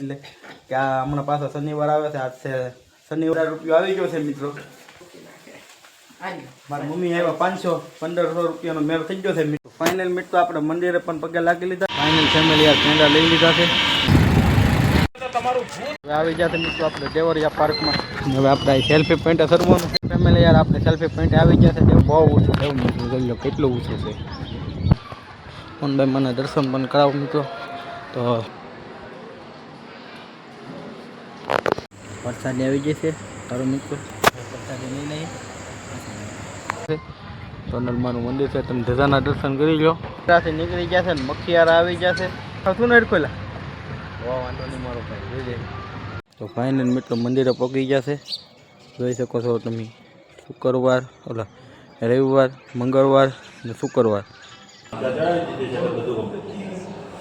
એટલે કે આ હમણાં પાછો શનિવાર આવે છે, આજ છે શનિવાર રૂપિયો આવી ગયો છે મિત્રો. મારા મમ્મી આવ્યા પાંચસો, પંદરસો રૂપિયાનો મેળ થઈ ગયો છે મિત્રો. ફાઇનલ મિત્રો આપણે મંદિરે પણ પગે લાગી લીધા. ફાઇનલ ફેમિલી આ કેન્ડા લઈ લીધા છે. આવી ગયા છે મિત્રો આપણે દેવરિયા પાર્કમાં. હવે આપણે સેલ્ફી પોઈન્ટ સરવાનું ફેમિલી યાર, આપણે સેલ્ફી પોઈન્ટ આવી ગયા છે. બહુ ઓછું એવું મિત્રો જોઈ લો કેટલું ઓછું છે. ફોનભાઈ મને દર્શન પણ કરાવો મિત્રો. તો વરસાદ આવી જશે. તારો મિત્રો વરસાદ નહીં નહીં. સોનલમાનું મંદિર છે તમે ધજાના દર્શન કરી લો ત્યાંથી નીકળી ગયા છે ને મખિયારા આવી ગયા છે શું નહીં ખોલા વાંધો નહીં મારો ભાઈ જોઈ તો ફાઇનલ મિત્રો મંદિરે પકડી ગયા છે જોઈ શકો છો તમે શુક્રવાર ઓલા રવિવાર મંગળવાર ને શુક્રવાર.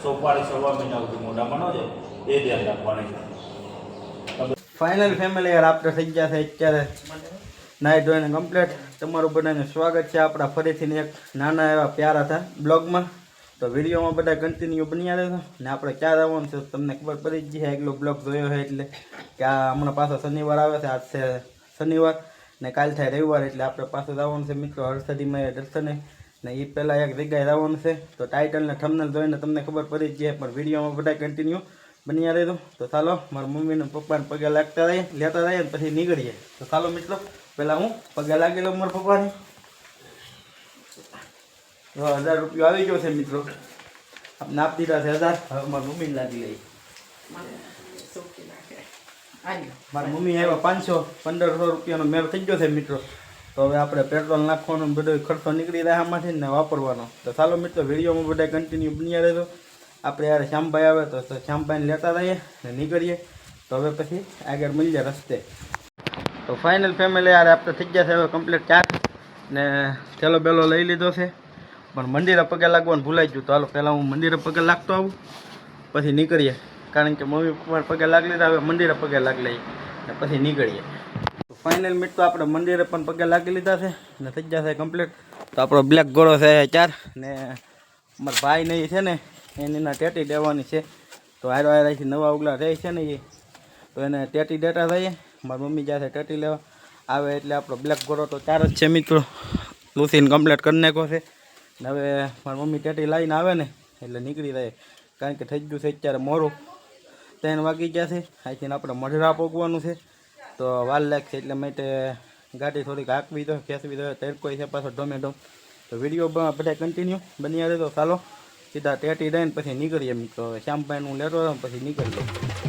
સોપાળી સવા મહિના સુધી મોઢામાં ન જાય એ ધ્યાન રાખવાની ફાઇનલ ફેમિલી યાર આપણે થઈ ગયા છે, અત્યારે નાઈ ધોઈને કમ્પ્લીટ તમારું બધાને સ્વાગત છે. આપણા ફરીથી એક નાના એવા પ્યારા હતા બ્લોગમાં. તો વિડીયોમાં બધા કન્ટિન્યુ બન્યા છે ને આપણે ક્યાં આવવાનું છે તમને ખબર પડી જ છે, એકલો બ્લોગ જોયો છે એટલે કે આ હમણાં પાછો શનિવાર આવે છે, આજ છે શનિવાર. ને કાલ થાય રવિવાર એટલે આપણે પાછું જવાનું છે મિત્રો હર્ષદીમાં દર્શને. ને એ પહેલાં એક જગ્યાએ જવાનું છે. તો ટાઇટલ ને થમનલ જોઈને તમને ખબર પડી જ છે, પણ વિડીયોમાં બધા કન્ટિન્યુ બન્યા રહેજો તો ચાલો, મારા મમ્મીને પપ્પાને પગે લાગતા રહીએ, લેતા રહીએ ને પછી નીકળીએ. તો ચાલો મિત્રો, પહેલાં હું પગે લાગી લઉં મારા પપ્પાને. હજાર રૂપિયો આવી ગયો છે મિત્રો. આપણે આપી દીધા છે હજાર, હવે મારા મમ્મીને લાગી લઈએ. મારા મમ્મી આવ્યા પાંચસો, પંદરસો રૂપિયાનો મેળ થઈ ગયો છે મિત્રો. તો હવે આપણે પેટ્રોલ નાખવાનો બધો ખર્ચો નીકળી રહ્યા આમાંથી ને વાપરવાનો. તો ચાલો મિત્રો, વિડીયોમાં બધા કન્ટિન્યુ બની રહેજો. આપણે યાર શ્યામભાઈ આવે તો શ્યામભાઈને લેતા રહીએ ને નીકળીએ. તો હવે પછી આગળ મળી જાય રસ્તે. તો ફાઇનલ ફેમિલી યાર આપણે થઈ ગયા છે હવે કમ્પ્લીટ ચાર. ને થેલો બેલો લઈ લીધો છે. પણ મંદિરે પગે લાગવાનું ભૂલાઈ ગયું. તો હાલો પહેલાં હું મંદિરે પગે લાગતો આવું. પછી નીકળીએ. કારણ કે મમ્મી પપ્પા પગે લાગી લીધા, હવે મંદિરે પગે લાગી લઈએ. ને પછી નીકળીએ. તો ફાઇનલ મીટ તો આપણે મંદિરે પણ પગે લાગી લીધા છે ને થઈ ગયા છે કમ્પ્લીટ તો આપણો બ્લેક ઘોડો છે ચાર. ને અમારા ભાઈ નહીં છે ને એની ના ટેટી દેવાની છે. તો હારો હારાથી નવા ઉગલા રહે છે ને એ. તો એને ટેટી દેતા થઈએ મારી મમ્મી જાય ટેટી લેવા. આવે એટલે આપણો બ્લેક ઘોડો તો ચાર જ છે મિત્રો. લૂસીને કમ્પ્લીટ કરી નાખ્યો છે. ને હવે મારી મમ્મી ટેટી લાવીને આવે ને, એટલે નીકળી જાય કારણ કે થઈ ગયું છે અત્યારે મોરું ત્રણ વાગી ગયા છે. અહીંથી આપણે મઢરા પોગવાનું છે. તો વાર લાગશે એટલે માટે ગાડી થોડીક હાંકવી દો ખેંચવી દો તડકો છે પાછો ટોમેટો તો વીડિયો બધા કન્ટિન્યુ બની રહે તો ચાલો. સીધા ટેટી દઈને પછી નીકળીએ મિત્રો હવે શ્યામભાઈ હું લેતો પછી નીકળી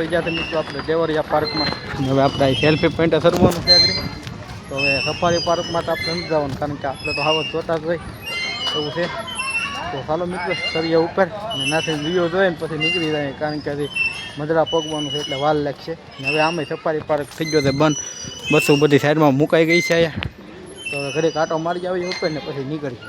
આવી ગયા મિત્રો આપણે દેવરિયા પાર્કમાં. હવે આપણે સેલ્ફી પોઈન્ટ સરવાનું છે આગળ. તો હવે સફારી પાર્કમાં તો આપણે નથી જવાનું, કારણ કે આપણે તો હાવત જોતા જ હોય. એવું છે. તો ચાલો મિત્રો સરિયા ઉપર. અને નાથી વીડિયો જોઈએ ને પછી નીકળી જાય, કારણ કે હજી મધરા પગવાનું છે એટલે વાલ લાગશે. ને હવે આમે સફારી પાર્ક થઈ ગયો છે, બંધ. બસો બધી સાઈડમાં મુકાઈ ગઈ છે અહીંયા. તો હવે ઘરે કાંટો મારી આવી ઉપર ને પછી નીકળીએ.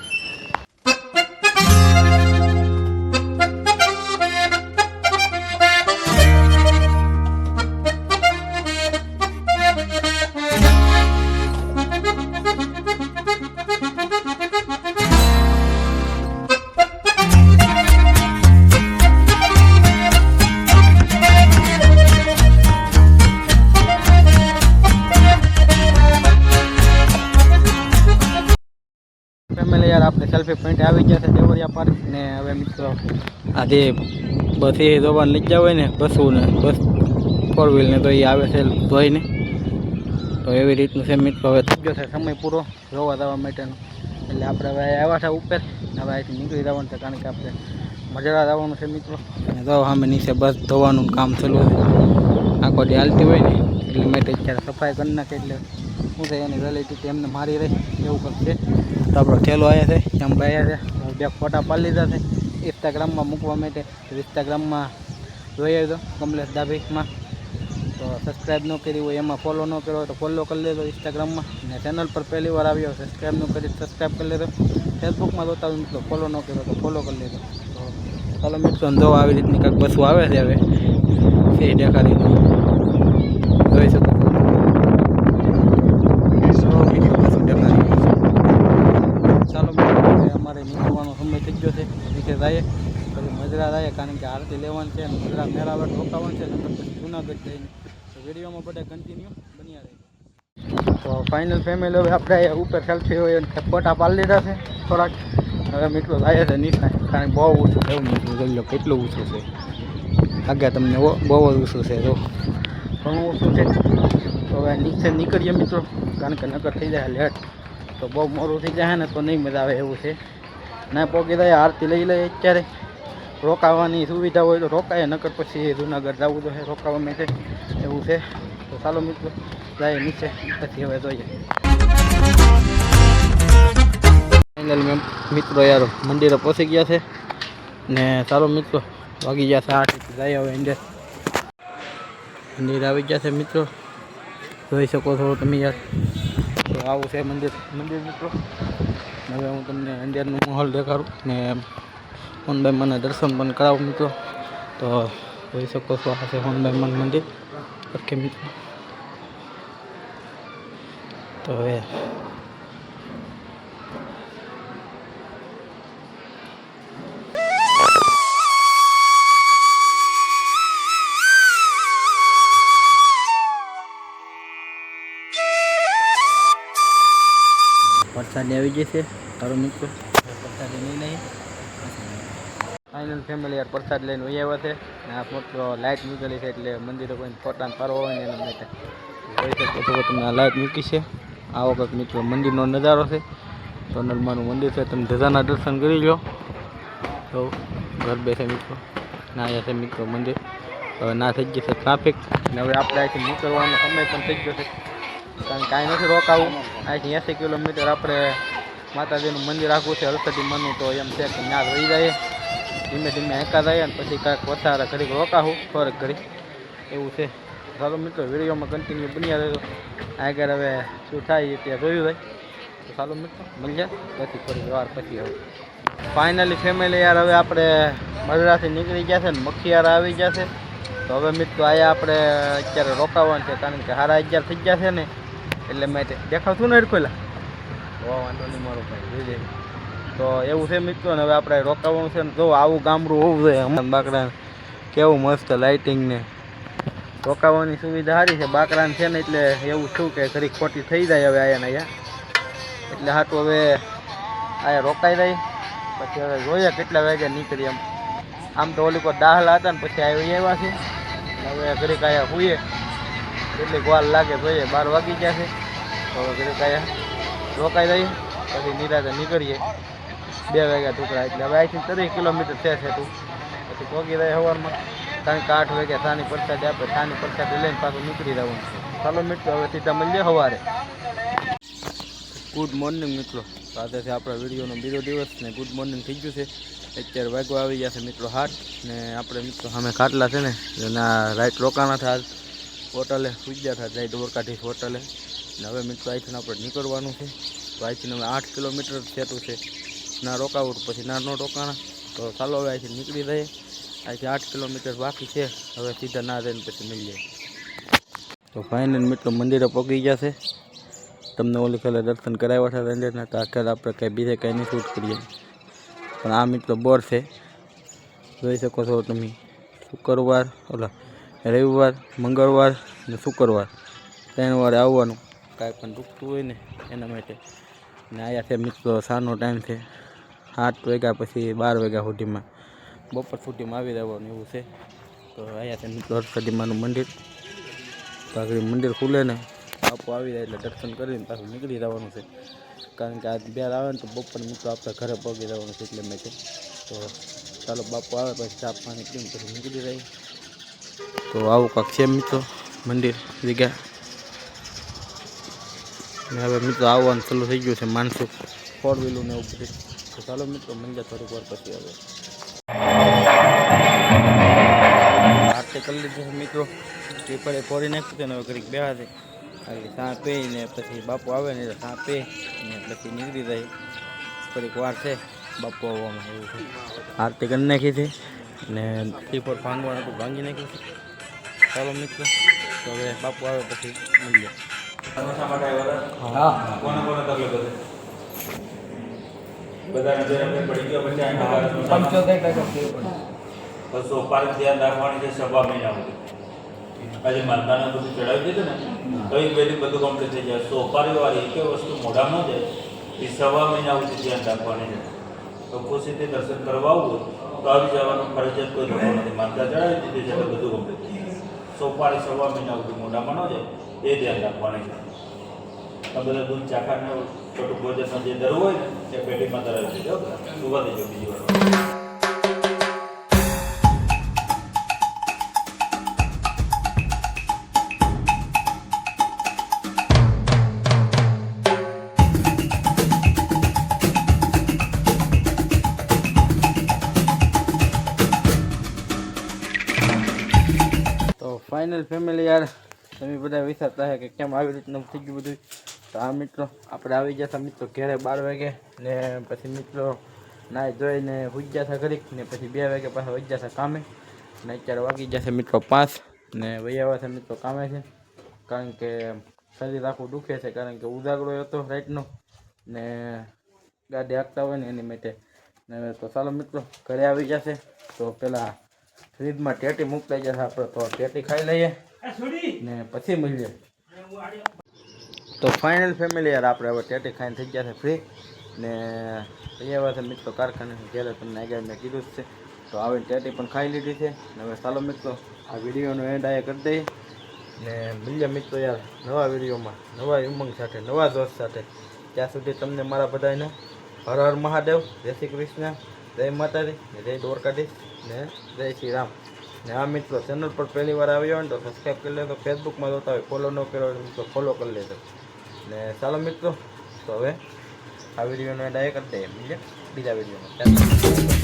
સેલ્ફી આવી ગયા છે દેવરિયા પાર્ક ને હવે મિત્રો આ જે બસ એ દોવાને લઈ જાવ હોય ને બસું ને બસ ફોર વ્હીલને તો એ આવે છે ધોઈને તો એવી રીતનું છે મિત્રો, હવે થઈ ગયો છે સમય પૂરો જોવા જવા માટેનો. એટલે આપણે હવે આવ્યા છે ઉપર, હવે અહીંથી નીકળી જવાનું છે કારણ કે આપણે મજરા જવાનું છે મિત્રો. અને તો સામે નીચે બસ ધોવાનું કામ ચાલુ છે. આખો દી હાલતી હોય ને, એટલે માટે અત્યારે સફાઈ કરી નાખે, એટલે શું થાય એની રિલેટિવ એમને મારી રહી, એવું કરશે તો આપણો ઠેલો આવ્યા છે એમ આવ્યા છે. બે ફોટા પાડી લીધા છે. ઇન્સ્ટાગ્રામમાં મૂકવા માટે. ઇન્સ્ટાગ્રામમાં જોઈ આવ્યો કમલેશ દાભીમાં તો સબસ્ક્રાઈબ ન કરી હોય, એમાં ફોલો ન કર્યો હોય તો ફોલો કરી લેજો ઇન્સ્ટાગ્રામમાં અને ચેનલ પર પહેલી વાર આવ્યો સબસ્ક્રાઈબ ન કરી સબસ્ક્રાઈબ કરી લેજો. ફેસબુકમાં જોતા હોય મિત્રો ફોલો ન કર્યો તો ફોલો કરી લેજો. તો ચાલો મિત્રો, જો આવી રીતની કંઈક બસો આવે છે હવે એ દેખાડી દઉં. જોઈ શકો છો સો મિત્રો બસો દેખાડી દઉં. ચાલો મિત્રો હવે અમારે નીકળવાનો સમય થઈ ગયો છે. નીચે જઈએ. પછી મજરા જઈએ, કારણ કે આરતી લેવાની છે મજરા મેળાવટ રોકાવાનું છે, નકર પછી જુનાગઢ જઈને. વિડીયોમાં બધા કન્ટિન્યુ બન્યા રહે તો ફાઇનલ ફેમિલી હવે આપણે ઉપર સેલ્ફી હોય અને ફોટા પાડી લીધા છે. થોડાક. હવે મિત્રો જાય છે નીચે, કારણ કે બહુ ઓછું એવું મિત્રો જોઈ લો કેટલું ઓછું છે. આગળ તમને બહુ જ ઓછું છે તો ઘણું ઓછું છે. તો હવે નીચે નીકળીએ મિત્રો, કારણ કે નગર થઈ જાય લેટ તો બહુ મોડું થઈ જાય ને તો નહીં મજા આવે એવું છે. ના પોગી જાય આરતી લઈ લે અત્યારે. રોકાવાની સુવિધા હોય તો રોકાય, નકર પછી જુનાગઢ જવું તો રોકાવા માટે. એવું છે. તો ચાલો મિત્રો, જાય નીચે. પછી હવે જોઈએ. ફાઇનલ મિત્રો યાર મંદિરે પહોંચી ગયા છે. ને ચાલો મિત્રો, વાગી ગયા છે આઠ જાય હવે અંદર. મંદિર આવી ગયા છે મિત્રો. જોઈ શકો છો તમે યાર. તો આવું છે મંદિર. મંદિર મિત્રો. હવે હું તમને ઇન્ડિયાનો માહોલ દેખાડું ને હોનબાઈ મને દર્શન પણ કરાવું મિત્રો. તો જોઈ શકો છો આ છે હોનબાઈ મન મંદિર. ઓકે મિત્રો. તો હવે વરસાદ આવી જશે તારો મિત્રો. પ્રસાદ નહીં નહીં ફાઇનલ ફેમિલી યાર પ્રસાદ લઈને વહી આવ્યા છે. ને આ મોટો લાઇટ મૂકેલી છે એટલે મંદિરે કોઈ ફોટાને ફરવો હોય ને એના માટે. જોઈ શકો છો તમે આ લાઇટ મૂકી છે. આ વખત મિત્રો મંદિરનો નજારો છે. સોનલમાનું મંદિર છે. તમે ધજાના દર્શન કરી લો તો ઘર બેસે મિત્રો. ના આવ્યા છે મિત્રો મંદિર. હવે ના થઈ જશે ટ્રાફિક ને હવે આપણે અહીંથી નીકળવાનો સમય પણ થઈ ગયો છે. કારણ કે કાંઈ નથી રોકાવું. અહીંથી એંસી કિલોમીટર આપણે માતાજીનું મંદિર આખું છે હળસટી મનનું તો એમ છે કે ત્યાં રહી જાય. ધીમે ધીમે એકા જાય ને પછી કાંઈક વધારે ઘડીક રોકાવું, થોડીક ઘડી એવું છે. ચાલો મિત્રો, વિડીયોમાં કન્ટિન્યુ બન્યા રહેજો. આગળ હવે શું થાય તે જોયું જાય તો ચાલો મિત્રો, મળીએ. પછી ફરી વાર પછી હવે. ફાઇનલી ફેમિલી યાર, હવે આપણે મદરાથી નીકળી ગયા છે ને મખિયાર આવી ગયા છે. તો હવે મિત્રો આયા આપણે અત્યારે રોકાવાનું છે કારણ કે સારા અગિયાર થઈ ગયા છે ને. એટલે મેં દેખાતું ને ખોલા વાંધો નહીં મારો ભાઈ જોઈ તો એવું છે મિત્રો ને હવે આપણે રોકાવાનું છે ને જો આવું ગામડું હોવું જોઈએ. હમણાં બાકડા કેવું મસ્ત લાઇટિંગ ને. રોકાવાની સુવિધા સારી છે. બાકરાને છે ને એટલે એવું શું કે ઘડી ખોટી થઈ જાય હવે આયા ને અહીંયા એટલે હાટું હવે આયા રોકાઈ જાય પછી હવે જોઈએ કેટલા વાગે નીકળી એમ. આમ તો ઓલી કોઈ દાહલા હતા ને પછી આવી આવ્યા છે. હવે ઘડીક આયા હોઈએ. કેટલીક વાર લાગે જોઈએ બાર વાગી ગયા છે. હવે ઘડીક રોકાઈ દઈએ પછી નિરાતે નીકળીએ. બે વાગ્યા ટુકડા એટલે હવે અહીંથી ત્રીસ કિલોમીટર છે તું પછી પહોંચી જાય સવારમાં કારણ કે આઠ વાગ્યા સાની પ્રસાદ આપે સાની પરસાદ લઈને પાછું નીકળી જવાનું છે. ચાલો મિત્રો, હવે સીધા મળીએ સવારે. ગુડ મોર્નિંગ મિત્રો. સાથે છે આપણા વિડીયોનો બીજો દિવસ ને ગુડ મોર્નિંગ થઈ ગયું છે. અત્યારે વાગો આવી ગયા છે મિત્રો હાટ, ને આપણે મિત્રો સામે ખાટલા છે ને, એના રાઈટ રોકાણા થાય હોટલે સુઈ ગયા થાય રાઈટ દ્વારકાધીશ હોટલે. ને હવે મિત્રો અહીંથી આપણે નીકળવાનું છે. તો અહીંથી હવે આઠ કિલોમીટર થતું છે. ના રોકાવું પછી ના ન રોકાણા. તો ચાલો હવે અહીંથી નીકળી જઈએ અહીંથી આઠ કિલોમીટર બાકી છે. હવે સીધા ના રહીને પછી મળીએ. તો ફાઇનલ મિત્રો મંદિરે પહોંચી ગયા છે. તમને ઓલી કાલે દર્શન કરાવ્યા હતા અંદરના તો આખે આપણે કંઈ બીજે કંઈ નહીં શૂટ કરીએ. પણ આ મિત્રો બોર છે. જોઈ શકો છો તમે. શુક્રવાર, ઓલા રવિવાર, મંગળવાર ને શુક્રવાર. ત્રણ આવવાનું. કાંઈ પણ દુખતું હોય ને, એના માટે. ને અહીંયા છે મિત્રો સારનો ટાઈમ છે. આઠ વાગ્યા પછી બાર વાગ્યા સુધીમાં, બપોર સુધીમાં આવી રહેવાનું એવું છે. તો અહીંયા છે મિત્રો હરસદીમાનું મંદિર. તો મંદિર ખુલે ને, બાપુ આવી જાય એટલે દર્શન કરીને પાછું નીકળી જવાનું છે. કારણ કે આજ બે આવે ને તો બપોર મિત્રો આપણે ઘરે પગી જવાનું છે એટલે મેં તો ચાલો બાપુ આવે પછી ચા પાણી પીને પછી નીકળી જાય. તો આવું કાંક છે મિત્રો, મંદિર, જગ્યા. ને હવે મિત્રો આવવાનું ચાલુ થઈ ગયું છે માણસો ફોર વ્હીલું ને એવું બધું. તો ચાલો મિત્રો મંજા થોડીક વાર પછી હવે આરતી કરી લીધું છે મિત્રો. એ ફોરી નાખ્યું છે ને હવે ઘડીક બેહા છે. આગળ ચા પી ને પછી બાપુ આવે ને પે પી ને પછી નીકળી જાય. થોડીક વાર છે, બાપુ આવવામાં એવું છે. આરતી કરી નાખી છે ને પેપર ભાંગવાનું હતું, ભાંગી નાખ્યું છે. ચાલો મિત્રો, તો હવે બાપુ આવે પછી મળીએ. બસ ધ્યાન રાખવાની છે સવા મહિના સુધી. આજે માતાને બધું ચડાવી દીધું ને તો બધું કમ્પ્લીટ થઈ જાય. સોપારી વાળી એક વસ્તુ મોઢામાં ન જાય એ સવા મહિના સુધી ધ્યાન રાખવાની છે. તો ખુશીથી દર્શન કરવા આવવું તો આવી જવાનું ફરજિયાત કોઈ ધોરણ નથી. માનતા ચડાવી દીધી છે બધું કમ્પ્લીટ સોપારી સવા મહિના સુધી મોઢામાં ન જાય. એ ધ્યાન રાખવાની છે. આ બધા દૂધ ચાખાને છોટું ભોજન જે દર હોય ને, એ પેટીમાં ધરાવી દેજો સુવા દેજો બીજી વાર. ફાઇનલ ફેમિલી યાર. તમે બધા વિચારતા હે કે કેમ આવી રીતનું થઈ ગયું બધું? તો આ મિત્રો, આપણે આવી જતા મિત્રો ઘરે બાર વાગે ને પછી મિત્રો નાહી ધોઈને હુઈ જતા ઘડીક ને પછી બે વાગે પાછા વહી ગયા કામે. ને અત્યારે વાગી જશે મિત્રો પાંચ ને આવ્યા છે મિત્રો કામે છે. કારણ કે શરીર આખું દુખે છે, કારણ કે ઉજાગરો હતો રાઈટનો ને ગાડી હાંકતા હોય ને એની માટે. ને તો ચાલો મિત્રો, ઘરે આવી જશે તો પેલા ફ્રીજમાં ટેટી મૂકતા જશે આપણે, તો ટેટી ખાઈ લઈએ. ને પછી મળીએ. તો ફાઇનલ ફેમિલી યાર આપણે હવે ટેટી ખાઈને થઈ ગયા છે ફ્રી ને અહીંયા વાત મિત્રો કારખાને જ્યારે તમને આગળ મેં કીધું જ છે. તો આવીને ટેટી પણ ખાઈ લીધી છે. ને હવે ચાલો મિત્રો, આ વિડીયોનો એન્ડ આ કરી દઈએ. ને મૂલ્ય મિત્રો યાર નવા વિડીયોમાં નવા ઉમંગ સાથે, નવા જોશ સાથે. ત્યાં સુધી તમને મારા બધાને હર હર મહાદેવ, જય શ્રી કૃષ્ણ, જય માતાજી જય દ્વારકાધીશ, ને જય શ્રી રામ. આ મિત્રો ચેનલ પર પહેલી વાર આવ્યો હોય ને તો સબસ્ક્રાઈબ કરી લેજો. ફેસબુકમાં જોતા હોય ફોલો ન કર્યો તો ફોલો કરી લેજો. ને ચાલો મિત્રો, તો હવે આ વિડીયોનો આયા કરી દઈએ બીજા બીજા વિડીયોમાં.